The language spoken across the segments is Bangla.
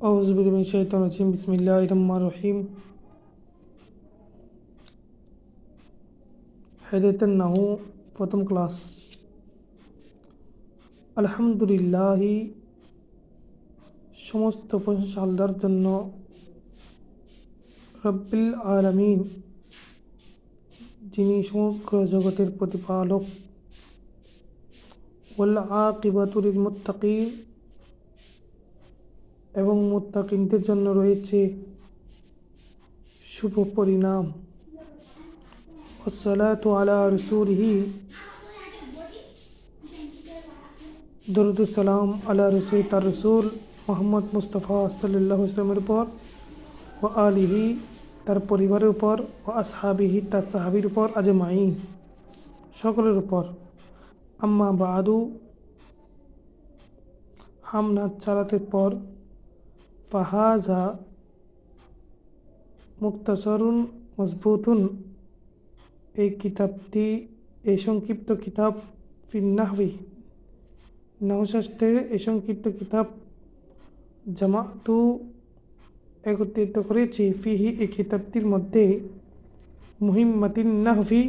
أعوذ بالله من الشيطان الرجيم بسم الله الرحمن الرحيم হেদায়তের নাহু প্রথম ক্লাস আলহামদুলিল্লাহ সমস্ত প্রশংসা আল্লাহর জন্য রব্বিল আলামিন যিনি সমগ্র জগতের প্রতিপালক ওয়াল আকিবাতুল মুত্তাকিন এবং মোত্তাকিনদের জন্য রয়েছে শুভ পরিণাম। আসসালাতু আলা রসুলহি। দরুদুসালাম আলা রসুল তার রসুল মোহাম্মদ মুস্তফা সাল্লাহ ইসলামের উপর ও আলিহি তার পরিবারের উপর ও আসহাবিহি তার সাহাবির উপর আজমাই সকলের উপর। আম্মা বাদু। হামনাথ চালাতের পর ফাহাজা মুক্তাসরুন মজবুতুন এই কিতাবটি এই সংক্ষিপ্ত কিতাব ফিন্নাহবি নৌশাস্ত্রের এই সংক্ষিপ্ত কিতাব জামাতু একত্রিত করেছি। ফিহি এই কিতাবটির মধ্যে মুহিম্মাতিন নাহভি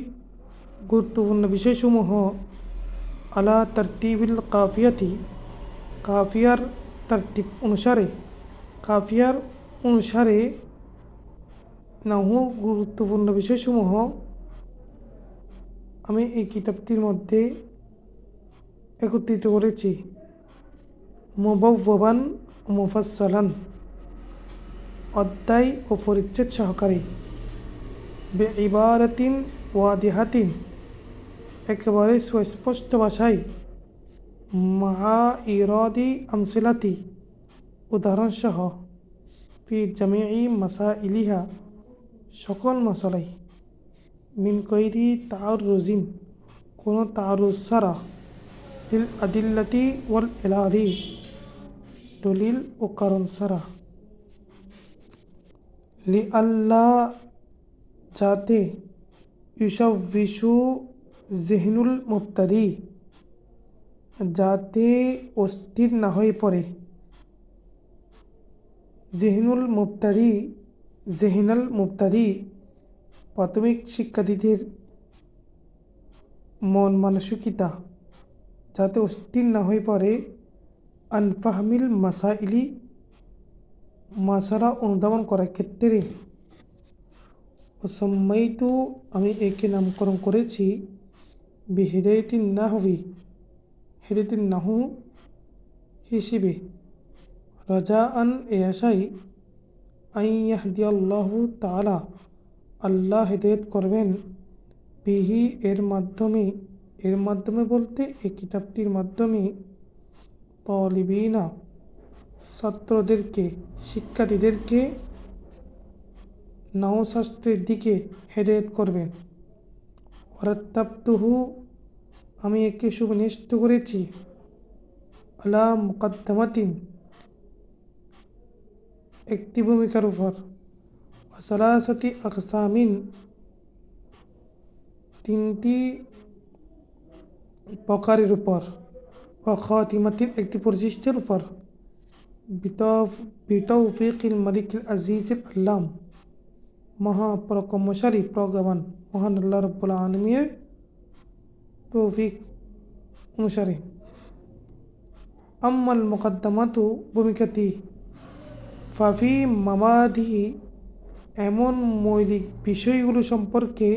গুরুত্বপূর্ণ বিষয়সমূহ আলা তরতিবিল কাফিয়াতি। কাফিয়ার তরতিব অনুসারে কাফিয়ার অনুসারে নাহু গুরুত্বপূর্ণ বিষয়সমূহ আমি এই কিতাবটির মধ্যে একত্রিত করেছি। মুবান মুফাসালান অধ্যায় ও পরিচ্ছেদ সহকারে। বে ইবারাতিন ওয়াদিহাতিন, একেবারে সুস্পষ্ট ভাষায় মহা ইরদি আমসিলাতি। উদাহরণসহ ফি জামিই মাসা ইলিহা সকল মশালাই মিন কৈরি তার রোজিন কোনো তারুজ সারা লিল আদিল্লাতি ওয়াল এলাহি দলিল ও কারণ সারা লি আল্লাহ যাতে ইউসবিশু জেহনুল মুক্তাদি যাতে অস্থির না হয়ে পড়ে জেহনুল মুক্তাদি জেহিনাল মুক্তাদি প্রাথমিক শিক্ষার্থীদের মন মানসিকতা যাতে অস্থির না হয়ে পড়ে। আনফাহমিল মাসাইলি মাসারা অনুধাবন করার ক্ষেত্রে সম্মাইতু আমি একে নামকরণ করেছি। বি হেদায়তিন নাহবি হেদায়তিন নাহু হিসেবে রাজা আন এ আইয়াহদিয়াল্লাহু তালা আল্লাহ হেদায়ত করবেন। বিহি এর মাধ্যমে এর মাধ্যমে বলতে এই কিতাবটির মাধ্যমে তলিবিনা ছাত্রদেরকে, শিক্ষার্থীদেরকে নওশাস্ত্রের দিকে হেদায়ত করবেন। অরাত্তাপ্তুহু আমি একে সুনিষ্ট করেছি। আলা মুকদ্দমাতিন একটি ভূমিকার উপর। সালাসাতি আকসামিন, তিনটি প্রকারের উপর খাতিমাতিন একটি পরিশিষ্টের উপর। বিতৌফিকিল মালিকিল আজিজিল আল্লাম, মহাপ্রকমশালী প্রজ্ঞাবান, মহান আল্লাহ রব্বুল আলমীর তৌফিক অনুসারে। আম্মাল মোকদ্দমাতু, ভূমিকাটি ফাফি মামাধি, এমন মৌলিক বিষয়গুলো সম্পর্কে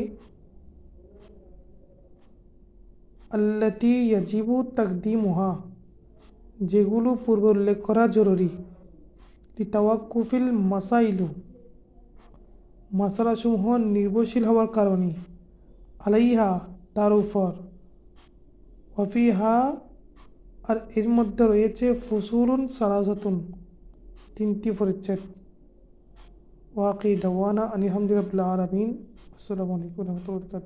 আল্লাতি ইয়াজিবু তাকদিমুহা, যেগুলো পূর্ব উল্লেখ করা জরুরি। লিতাওয়াকুফিল মাসাইলু, মাসালাসমূহ নির্ভরশীল হওয়ার কারণে। আলাইহা, তার উপর। ওয়াফিহা, আর এর মধ্যে রয়েছে ফসুলুন সালাসাতুন। তিনটি পরিচ্ছেদ। ওয়াকি দওয়ানা আলহামদুলিল্লাহ আলমিন। আসসালামু আলাইকুম রহমতুল্লাহ